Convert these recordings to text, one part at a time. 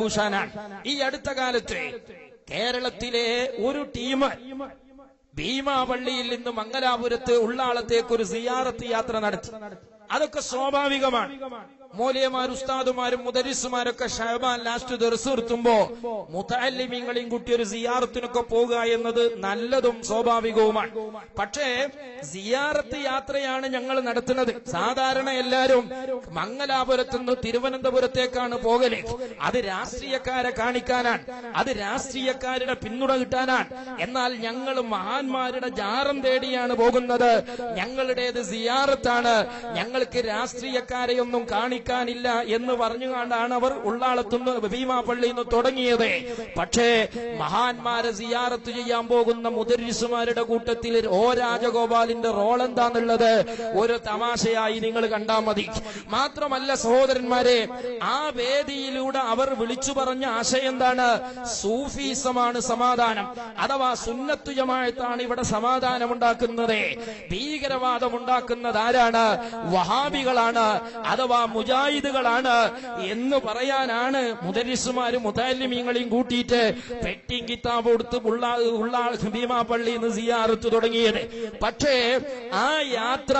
ഭൂഷാനാണ് ഈ അടുത്ത കാലത്ത് കേരളത്തിലെ ഒരു ടീം ഭീമാപള്ളിയിൽ നിന്ന് മംഗലാപുരത്ത് ഉള്ളാളത്തേക്ക് ഒരു സിയാറത്ത് യാത്ര നടത്തി. അതൊക്കെ സ്വാഭാവികമാണ്. മോലിയമാർ ഉസ്താദുമാരും മുദരിസുമാരൊക്കെ ഷഹബാൻ ലാസ്റ്റ് ദർസ് നിർത്തുമ്പോ മുത്തല്ലിമീങ്ങളെയും കുട്ടി ഒരു സിയാറത്തിനൊക്കെ പോകുക എന്നത് നല്ലതും സ്വാഭാവികവുമാണ്. പക്ഷേ സിയാറത്ത് യാത്രയാണ് ഞങ്ങൾ നടത്തുന്നത്. സാധാരണ എല്ലാവരും മംഗലാപുരത്തു നിന്ന് തിരുവനന്തപുരത്തേക്കാണ് പോകൽ. അത് രാഷ്ട്രീയക്കാരെ കാണിക്കാനാണ്. അത് രാഷ്ട്രീയക്കാരുടെ പിന്തുണ കിട്ടാനാണ്. എന്നാൽ ഞങ്ങൾ മഹാന്മാരുടെ ജാറം തേടിയാണ് പോകുന്നത്. ഞങ്ങളുടേത് സിയാറത്താണ്. ഞങ്ങൾക്ക് രാഷ്ട്രീയക്കാരെയൊന്നും കാണിക്കാനില്ല എന്ന് പറഞ്ഞുകൊണ്ടാണ് അവർ ഉള്ളാളത്തുനിന്ന് ഭീമാപള്ളിയിൽ നിന്ന് തുടങ്ങിയത്. പക്ഷേ മഹാന്മാരെ സിയാറത്ത് ചെയ്യാൻ പോകുന്ന മുദരിസുമാരുടെ കൂട്ടത്തിൽ ഓ രാജഗോപാലിന്റെ റോൾ എന്താന്നുള്ളത് ഒരു തമാശയായി നിങ്ങൾ കണ്ടാൽ മതി. മാത്രമല്ല സഹോദരന്മാരെ ആ വേദിയിലൂടെ അവർ വിളിച്ചു പറഞ്ഞ ആശയം എന്താണ്? സൂഫീസമാണ് സമാധാനം. അഥവാ സുന്നത്തുജമായത്താണ് ഇവിടെ സമാധാനം ഉണ്ടാക്കുന്നത് ഭീകരവാദം ഉണ്ടാക്കുന്നത് ആരാണ്? വഹാബികളാണ്. അഥവാ മുജാഹിദുകളാണ് എന്ന് പറയാനാണ് മുദരിസുമാരും മുതാലിമീങ്ങളെയും കൂട്ടിയിട്ട് പെട്ടിയും കിതാബ് കൊടുത്ത് ഉള്ള ഭീമാപള്ളി നിന്ന് സിയാറത്ത് തുടങ്ങിയത്. പക്ഷേ ആ യാത്ര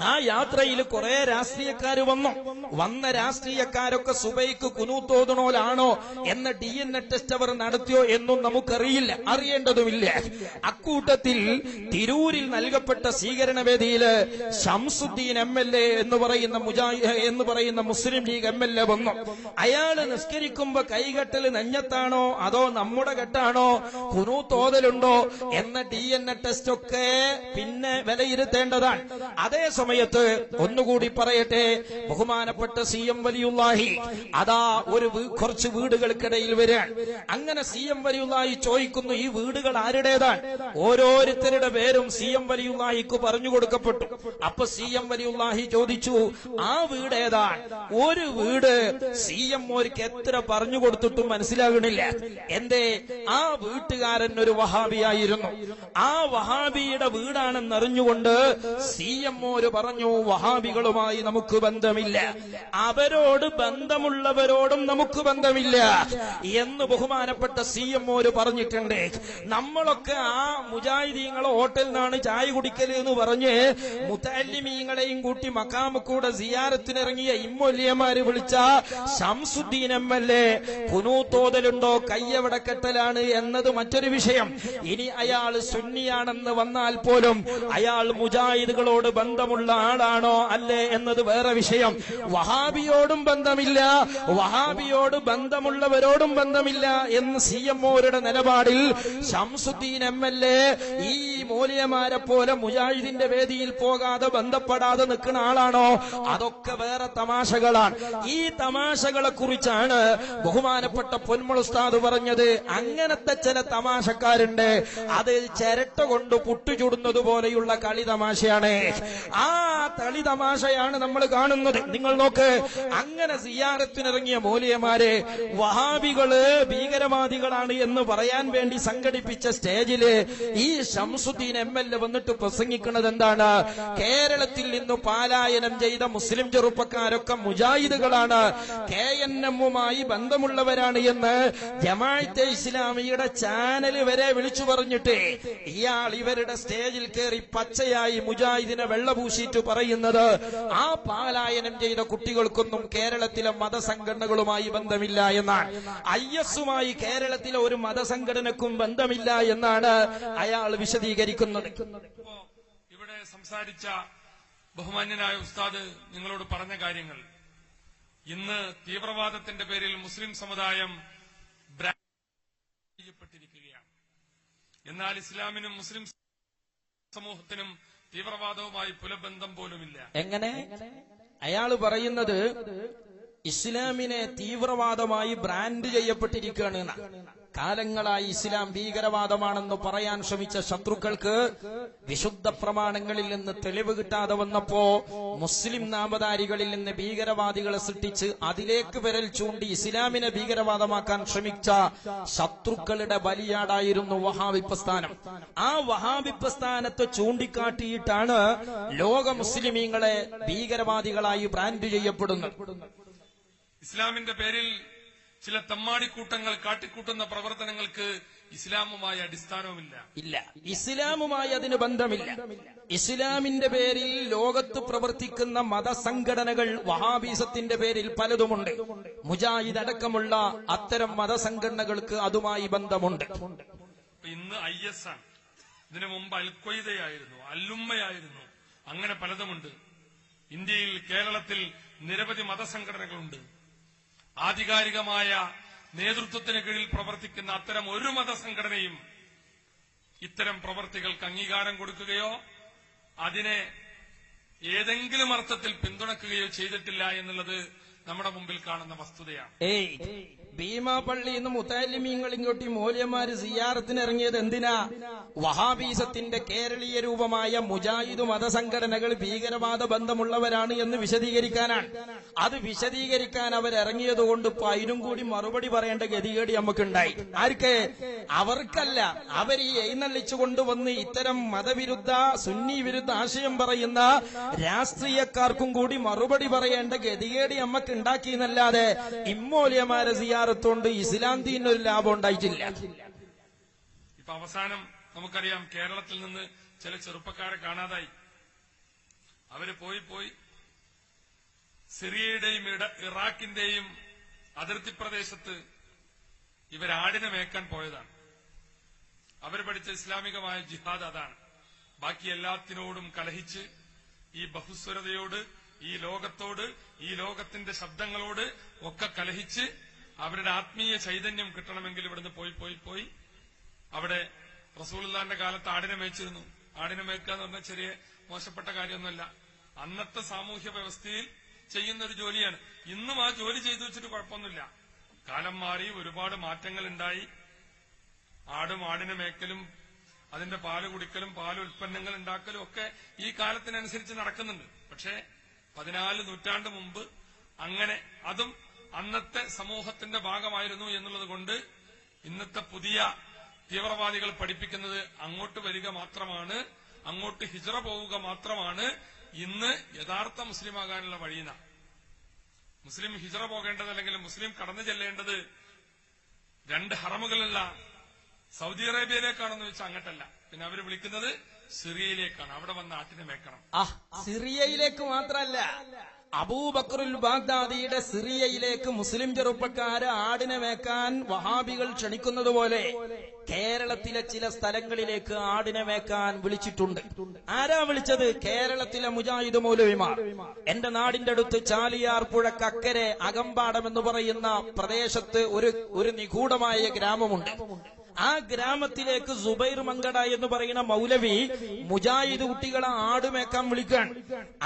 ആ യാത്രയിൽ കുറെ രാഷ്ട്രീയക്കാർ വന്നു. വന്ന രാഷ്ട്രീയക്കാരൊക്കെ സുബൈക്ക് കുനൂത്തോതണോലാണോ എന്ന ഡി എൻ എ ടെസ്റ്റ് അവർ നടത്തിയോ എന്നും നമുക്കറിയില്ല. അറിയേണ്ടതുമില്ല. അക്കൂട്ടത്തിൽ തിരൂരിൽ നൽകപ്പെട്ട സ്വീകരണ വേദിയിൽ ഷംസുദ്ദീൻ എം എൽ എ എന്ന് പറയുന്ന മുജാഹിദ് എന്ന് പറയുന്ന Muslim League M L A വന്നു. അയാൾ നിസ്കരിക്കുമ്പോ കൈകെട്ടൽ നെഞ്ഞത്താണോ? അതോ നമ്മുടെ കെട്ടാണോ? കുനൂത്തോതലുണ്ടോ? എന്ന ഡി എൻ എ ടെസ്റ്റ് ഒക്കെ പിന്നെ വിലയിരുത്തേണ്ടതാണ്. അതേ സമയത്ത് ഒന്നുകൂടി പറയട്ടെ. ബഹുമാനപ്പെട്ട സി എം വലിയുള്ളാഹി അതാ ഒരു കുറച്ച് വീടുകൾക്കിടയിൽ വരാൻ. അങ്ങനെ സി എം വലിയുള്ളാഹി ചോദിക്കുന്നു ഈ വീടുകൾ ആരുടേതാണ്? ഓരോരുത്തരുടെ പേരും സി എം വലിയുള്ളാഹിക്ക് പറഞ്ഞു കൊടുക്കപ്പെട്ടു. അപ്പൊ സി എം വലിയുള്ളാഹി ചോദിച്ചു ആ വീട് ഏതാണ് ഒരു വീട് സി എം ഓർക്ക് എത്ര പറഞ്ഞു കൊടുത്തിട്ടും മനസ്സിലാകണില്ല. എന്തേ? ആ വീട്ടുകാരൻ ഒരു വഹാബിയായിരുന്നു. ആ വഹാബിയുടെ വീടാണെന്നറിഞ്ഞുകൊണ്ട് സി എം ഓര് പറഞ്ഞു വഹാബികളുമായി നമുക്ക് ബന്ധമില്ല. അവരോട് ബന്ധമുള്ളവരോടും നമുക്ക് ബന്ധമില്ല. എന്ന് ബഹുമാനപ്പെട്ട സി എം ഓര് പറഞ്ഞിട്ടുണ്ട്. നമ്മളൊക്കെ ആ മുജാഹിദീങ്ങളെ ഹോട്ടലിൽ നിന്നാണ് ചായ കുടിക്കൽ എന്ന് പറഞ്ഞ് മുത്തല്ലിമീങ്ങളെയും കൂട്ടി മക്കാമക്കൂടെ സിയാരത്തിനിറങ്ങിയ ഇമ്മൊല്യമാര് വിളിച്ച ശംസുദ്ദീൻ എം എൽ എ കുനൂത്തോതലുണ്ടോ കയ്യവിടെ കെട്ടലാണ്? എന്നത് മറ്റൊരു വിഷയം. ഇനി അയാൾ സുന്നിയാണെന്ന് വന്നാൽ പോലും അയാൾ മുജാഹിദുകളോട് ബന്ധമുള്ള ആളാണോ അല്ലേ എന്നത് വേറെ വിഷയം. വഹാബിയോടും ബന്ധമില്ല വഹാബിയോട് ബന്ധമുള്ളവരോടും ബന്ധമില്ല എന്ന് സി എം ഒരുടെ നിലപാടിൽ ഷംസുദ്ദീൻ എം എൽ എ ഈ മൂല്യമാരെ പോലെ മുജാഹിദിന്റെ വേദിയിൽ പോകാതെ ബന്ധപ്പെടാതെ നിൽക്കുന്ന ആളാണോ? അതൊക്കെ വേറെ തമാശകളാണ്. ഈ തമാശകളെ കുറിച്ചാണ് ബഹുമാനപ്പെട്ട പൊന്മുൾ ഉസ്താദ് പറഞ്ഞത്. അങ്ങനത്തെ ചില തമാശക്കാരുണ്ട്. അത് ചിരട്ട കൊണ്ട് പുട്ടുചുടുന്നത് പോലെയുള്ള കളി തമാശയാണ്. ആ കളി തമാശയാണ് നമ്മൾ കാണുന്നത്. നിങ്ങൾ നോക്ക് അങ്ങനെ സിയാറത്തിനിറങ്ങിയ മൂലിയമാരെ വഹാബികൾ ഭീകരവാദികളാണ് എന്ന് പറയാൻ വേണ്ടി സംഘടിപ്പിച്ച സ്റ്റേജിൽ ഈ ഷംസുദ്ദീൻ എം എൽ എ വന്നിട്ട് പ്രസംഗിക്കുന്നത് എന്താണ്? കേരളത്തിൽ നിന്ന് പാലായനം ചെയ്ത മുസ്ലിം ചെറുപ്പക്കാരൊക്കെ മുജാഹിദുകളാണ്. കെ എൻ എമ്മുമായി ബന്ധമുള്ളവരാണ് എന്ന് ജമാഅത്തെ ഇസ്ലാമിയുടെ ചാനൽ വരെ വിളിച്ചു പറഞ്ഞിട്ട് ഇയാൾ ഇവരുടെ സ്റ്റേജിൽ കയറി പച്ചയായി മുജാഹിദിനെ വെള്ളപൂശിയിട്ട് പറയുന്നത് ആ പാലായനം ചെയ്ത കുട്ടികൾക്കൊന്നും കേരളത്തിലെ മതസംഘടനകളുമായി ബന്ധമില്ല എന്നാണ്. ഐ എസുമായി കേരളത്തിലെ ഒരു മതസംഘടനക്കും ബന്ധമില്ല എന്നാണ് അയാൾ വിശദീകരിക്കുന്നത്. ഇവിടെ സംസാരിച്ച ബഹുമാന്യനായ ഉസ്താദ് നിങ്ങളോട് പറഞ്ഞ കാര്യങ്ങൾ. ഇന്ന് തീവ്രവാദത്തിന്റെ പേരിൽ മുസ്ലിം സമുദായം ചെയ്യപ്പെട്ടിരിക്കുകയാണ്. എന്നാൽ ഇസ്ലാമിനും മുസ്ലിം സമൂഹത്തിനും തീവ്രവാദവുമായി പുലബന്ധം പോലുമില്ല എങ്ങനെ അയാൾ പറയുന്നത് ഇസ്ലാമിനെ തീവ്രവാദമായി ബ്രാൻഡ് ചെയ്യപ്പെട്ടിരിക്കുകയാണ്. കാലങ്ങളായി ഇസ്ലാം ഭീകരവാദമാണെന്ന് പറയാൻ ശ്രമിച്ച ശത്രുക്കൾക്ക് വിശുദ്ധ പ്രമാണങ്ങളിൽ നിന്ന് തെളിവ് കിട്ടാതെ വന്നപ്പോ മുസ്ലിം നാമധാരികളിൽ നിന്ന് ഭീകരവാദികളെ സൃഷ്ടിച്ച് അതിലേക്ക് വിരൽ ചൂണ്ടി ഇസ്ലാമിനെ ഭീകരവാദമാക്കാൻ ശ്രമിച്ച ശത്രുക്കളുടെ ബലിയാടായിരുന്നു വഹാബി പ്രസ്ഥാനം ആ വഹാബി പ്രസ്ഥാനത്തെ ചൂണ്ടിക്കാട്ടിയിട്ടാണ് ലോക മുസ്ലിമീങ്ങളെ ഭീകരവാദികളായി ബ്രാൻഡ് ചെയ്യപ്പെടുന്നത്. ഇസ്ലാമിന്റെ പേരിൽ ചില തെമ്മാടിക്കൂട്ടങ്ങൾ കാട്ടിക്കൂട്ടുന്ന പ്രവർത്തനങ്ങൾക്ക് ഇസ്ലാമുമായി അടിസ്ഥാനവുമില്ല. ഇല്ല. ഇസ്ലാമുമായി അതിന് ബന്ധമില്ല. ഇസ്ലാമിന്റെ പേരിൽ ലോകത്ത് പ്രവർത്തിക്കുന്ന മതസംഘടനകൾ വഹാബീസത്തിന്റെ പേരിൽ പലതുമുണ്ട്. മുജാഹിദ് അടക്കമുള്ള അത്തരം മതസംഘടനകൾക്ക് അതുമായി ബന്ധമുണ്ട്. ഇന്ന് ഐ എസ് ആണ്. ഇതിനു മുമ്പ് അൽക്വയ്ദയായിരുന്നു അല്ലുമ്മയായിരുന്നു. അങ്ങനെ പലതുമുണ്ട്. ഇന്ത്യയിൽ കേരളത്തിൽ നിരവധി മതസംഘടനകളുണ്ട്. ആധികാരികമായ നേതൃത്വത്തിന് കീഴിൽ പ്രവർത്തിക്കുന്ന അത്തരം ഒരു മതസംഘടനയും ഇത്തരം പ്രവർത്തികൾക്ക് അംഗീകാരം കൊടുക്കുകയോ അതിനെ ഏതെങ്കിലും അർത്ഥത്തിൽ പിന്തുണക്കുകയോ ചെയ്തിട്ടില്ല എന്നുള്ളത് നമ്മുടെ മുമ്പിൽ കാണുന്ന വസ്തുതയാണ്. ഏയ് ഭീമാപള്ളി എന്ന് മുത്താലിമീങ്ങൾ ഇങ്ങോട്ട് മൂല്യമാര് സിയാറത്തിന് ഇറങ്ങിയത് എന്തിനാ? വഹാബീസത്തിന്റെ കേരളീയ രൂപമായ മുജാഹിദ് മതസംഘടനകൾ ഭീകരവാദ ബന്ധമുള്ളവരാണ് എന്ന് വിശദീകരിക്കാനാണ്. അത് വിശദീകരിക്കാൻ അവരിറങ്ങിയത് കൊണ്ട് ഇപ്പൊ അതിനും കൂടി മറുപടി പറയേണ്ട ഗതികേടി നമുക്കുണ്ടായി. ആർക്ക്? അവർക്കല്ല. അവർ ഈ എഴുന്നള്ളിച്ചു കൊണ്ടുവന്ന് ഇത്തരം മതവിരുദ്ധ സുന്നി വിരുദ്ധ ആശയം പറയുന്ന രാഷ്ട്രീയക്കാർക്കും കൂടി മറുപടി പറയേണ്ട ഗതികേടി നമുക്ക് ഉണ്ടാക്കിയെന്നല്ലാതെ ഇമ്മോലിയമാരെ സിയാറത്തോണ്ട് ഇസ്ലാം ഒരു ലാഭം ഉണ്ടായിട്ടില്ല. ഇപ്പൊ അവസാനം നമുക്കറിയാം കേരളത്തിൽ നിന്ന് ചില ചെറുപ്പക്കാരെ കാണാതായി. അവർ പോയി പോയി സിറിയയുടെയും ഇറാഖിന്റെയും അതിർത്തി പ്രദേശത്ത് ഇവരാടിനെ മേക്കാൻ പോയതാണ്. അവർ പഠിച്ച ഇസ്ലാമികമായ ജിഹാദ് അതാണ്. ബാക്കി എല്ലാത്തിനോടും കലഹിച്ച് ഈ ബഹുസ്വരതയോട് ഈ ലോകത്തോട് ഈ ലോകത്തിന്റെ ശബ്ദങ്ങളോട് ഒക്കെ കലഹിച്ച് അവരുടെ ആത്മീയ ചൈതന്യം കിട്ടണമെങ്കിൽ ഇവിടുന്ന് പോയി പോയി പോയി. അവിടെ റസൂലുള്ളാന്റെ കാലത്ത് ആടിനെ മേച്ചിരുന്നു ആടിനെ മേക്കുക എന്ന് പറഞ്ഞാൽ ചെറിയ മോശപ്പെട്ട കാര്യമൊന്നുമല്ല. അന്നത്തെ സാമൂഹ്യ വ്യവസ്ഥയിൽ ചെയ്യുന്ന ഒരു ജോലിയാണ്. ഇന്നും ആ ജോലി ചെയ്തു വെച്ചിട്ട് കുഴപ്പമൊന്നുമില്ല. കാലം മാറി ഒരുപാട് മാറ്റങ്ങൾ ഉണ്ടായി ആടും ആടിനെ മേക്കലും അതിന്റെ പാൽ കുടിക്കലും പാൽ ഉൽപ്പന്നങ്ങൾ ഉണ്ടാക്കലും ഒക്കെ ഈ കാലത്തിനനുസരിച്ച് നടക്കുന്നുണ്ട്. പക്ഷേ പതിനാല് നൂറ്റാണ്ട് മുമ്പ് അങ്ങനെ അതും അന്നത്തെ സമൂഹത്തിന്റെ ഭാഗമായിരുന്നു എന്നുള്ളത് കൊണ്ട് ഇന്നത്തെ പുതിയ തീവ്രവാദികൾ പഠിപ്പിക്കുന്നത് അങ്ങോട്ട് വരിക മാത്രമാണ് അങ്ങോട്ട് ഹിജറ പോവുക മാത്രമാണ്. ഇന്ന് യഥാർത്ഥ മുസ്ലിം ആകാനുള്ള വഴിയെന്ന മുസ്ലിം ഹിജറ പോകേണ്ടത് അല്ലെങ്കിൽ മുസ്ലിം കടന്നു ചെല്ലേണ്ടത് രണ്ട് ഹറമുകളല്ല സൗദി അറേബ്യയിലേക്കാണെന്ന് വെച്ചാൽ അങ്ങട്ടല്ല. പിന്നെ അവർ വിളിക്കുന്നത് സിറിയയിലേക്കാണ്. അവിടെ വന്ന് ആട്ടിനെ മേക്കണം ആ സിറിയയിലേക്ക് മാത്രല്ല. അബൂബക്കറുൽ ബാഗ്ദാദിയുടെ സിറിയയിലേക്ക് മുസ്ലിം ചെറുപ്പക്കാര് ആടിനെ മേക്കാൻ വഹാബികൾ ക്ഷണിക്കുന്നത് പോലെ കേരളത്തിലെ ചില സ്ഥലങ്ങളിലേക്ക് ആടിനെ മേക്കാൻ വിളിച്ചിട്ടുണ്ട്. ആരാ വിളിച്ചത്? കേരളത്തിലെ മുജാഹിദ് മൗലവിമാർ. എന്റെ നാടിന്റെ അടുത്ത് ചാലിയാർ പുഴക്കക്കരെ അകമ്പാടം എന്ന് പറയുന്ന പ്രദേശത്ത് ഒരു ഒരു നിഗൂഢമായ ഗ്രാമമുണ്ട്. ആ ഗ്രാമത്തിലേക്ക് സുബൈർ മങ്കട എന്ന് പറയുന്ന മൗലവി മുജാഹിദ് കുട്ടികളെ ആടുമേക്കാൻ വിളിക്കാൻ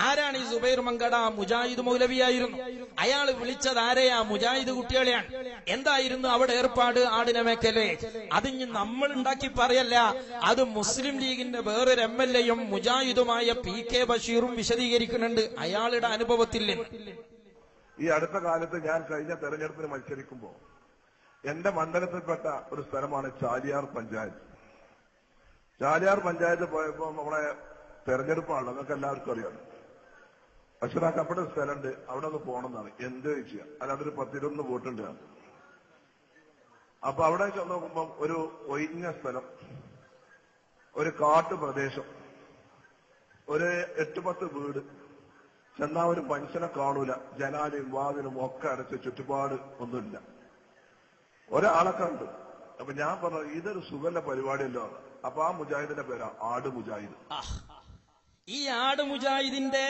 ആരാണ് ഈ സുബൈർ മങ്കട? മുജാഹിദ് മൗലവിയായിരുന്നു. അയാൾ വിളിച്ചത് ആരെയാ? മുജാഹിദ് കുട്ടികളെയാണ്. എന്തായിരുന്നു അവിടെ ഏർപ്പാട് ആടിനെ മേക്കൽ? ഇനി നമ്മൾ ഉണ്ടാക്കി പറയല്ല അത് മുസ്ലിം ലീഗിന്റെ വേറൊരു എം എൽ എയും മുജാഹിദുമായ പി കെ ബഷീറും വിശദീകരിക്കുന്നുണ്ട്. അയാളുടെ അനുഭവത്തിൽ ഈ അടുത്ത കാലത്ത് ഞാൻ കഴിഞ്ഞ തെരഞ്ഞെടുപ്പിന് മത്സരിക്കുമ്പോൾ എന്റെ മണ്ഡലത്തിൽപ്പെട്ട ഒരു സ്ഥലമാണ് ചാലിയാർ പഞ്ചായത്ത്. ചാലിയാർ പഞ്ചായത്ത് പോയപ്പോ നമ്മളെ തെരഞ്ഞെടുപ്പാണ്. നിങ്ങൾക്ക് എല്ലാവർക്കും അറിയാം. ഒരു സ്ഥലമുണ്ട്. അവിടെ ഒന്ന് പോകണമെന്നാണ്. എന്ത് ചെയ്യുക. അല്ലാതെ ഒരു പത്തിരുന്ന് വോട്ടുണ്ട്. അപ്പൊ അവിടെ നോക്കുമ്പോ ഒരു ഒഴിഞ്ഞ സ്ഥലം. ഒരു കാട്ടു പ്രദേശം. ഒരു എട്ട് പത്ത് വീട്. ചെന്നാ ഒരു മനുഷ്യനെ കാണൂല. ജനാലയും വാതിലും ഒക്കെ അടച്ച് ചുറ്റുപാട് ഒന്നുമില്ല. ഒരാളെ കണ്ടു അപ്പൊ ഞാൻ പറഞ്ഞു ഇതൊരു സുഖല്ല പരിപാടിയല്ലോ. അപ്പൊ ആ മുജാഹിദിന്റെ പേരാ ആട് മുജാഹിദ്. ഈ ആട് മുജാഹിദിന്റെ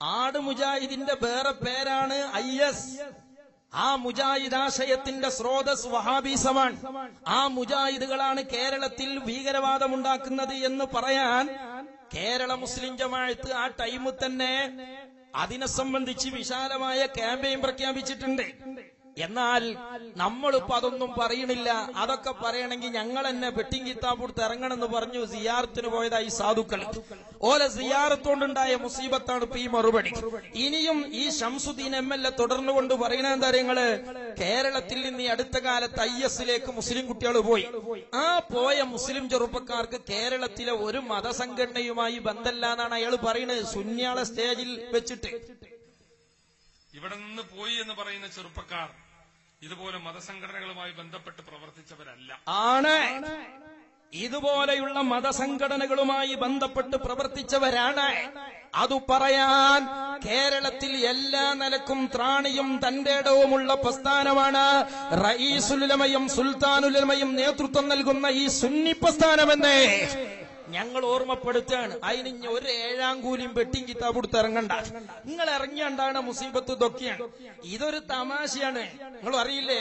ആട് മുജാഹിദിന്റെ വേറെ പേരാണ് ഐ എസ് ആ മുജാഹിദാശയത്തിന്റെ സ്രോതസ് വഹാബീസമാണ് ആ മുജാഹിദുകളാണ് കേരളത്തിൽ ഭീകരവാദമുണ്ടാക്കുന്നത് എന്ന് പറയാൻ കേരള മുസ്ലിം ജമാഅത്ത് ആ ടൈമിൽ തന്നെ അതിനെ സംബന്ധിച്ച് വിശാലമായ ക്യാമ്പയിൻ പ്രഖ്യാപിച്ചിട്ടുണ്ട് എന്നാൽ നമ്മളിപ്പോ അതൊന്നും പറയണില്ല. അതൊക്കെ പറയണമെങ്കിൽ ഞങ്ങൾ തന്നെ പെട്ടിങ് കിത്താപ്പുറത്ത് ഇറങ്ങണമെന്ന് പറഞ്ഞു സിയാറത്തിന് പോയതായി സാധുക്കൾ. ഓല സിയാറത്തോണ്ടുണ്ടായ മുസീബത്താണ് ഇപ്പൊ ഈ മറുപടി. ഇനിയും ഈ ഷംസുദ്ദീൻ എം എൽ എ തുടർന്നുകൊണ്ട് പറയണ എന്താ നിങ്ങൾ? കേരളത്തിൽ നിന്ന് ഈ അടുത്ത കാലത്ത് ഐ എസിലേക്ക് മുസ്ലിം കുട്ടികൾ പോയി. ആ പോയ മുസ്ലിം ചെറുപ്പക്കാർക്ക് കേരളത്തിലെ ഒരു മതസംഘടനയുമായി ബന്ധമില്ല എന്നാണ് അയാൾ പറയുന്നത് സുന്യാള സ്റ്റേജിൽ വെച്ചിട്ട്. ഇവിടെ നിന്ന് പോയി എന്ന് പറയുന്ന ചെറുപ്പക്കാർ ഇതുപോലെ മതസംഘടനകളുമായി ബന്ധപ്പെട്ട് പ്രവർത്തിച്ചവരല്ല. ആണ്. ഇതുപോലെയുള്ള മതസംഘടനകളുമായി ബന്ധപ്പെട്ട് പ്രവർത്തിച്ചവരാണ്. അതു പറയാൻ കേരളത്തിൽ എല്ലാ നിലക്കും ത്രാണിയും തന്റെ ഇടവുമുള്ള പ്രസ്ഥാനമാണ്. റയീസുലമയും സുൽത്താനുലമയും നേതൃത്വം നൽകുന്ന ഈ സുന്നി പ്രസ്ഥാനമെന്നേ. ഞങ്ങൾ ഓർമ്മപ്പെടുത്തുകയാണ്. അതിന് ഒരു ഏഴാം കൂലിയും വെട്ടിയും കിതാബ് കൊടുത്ത് ഇറങ്ങണ്ട. നിങ്ങൾ ഇറങ്ങിയണ്ടാണ് മുസീബത്ത് ഇതൊക്കെയാണ്. ഇതൊരു തമാശയാണ്. നിങ്ങൾ അറിയില്ലേ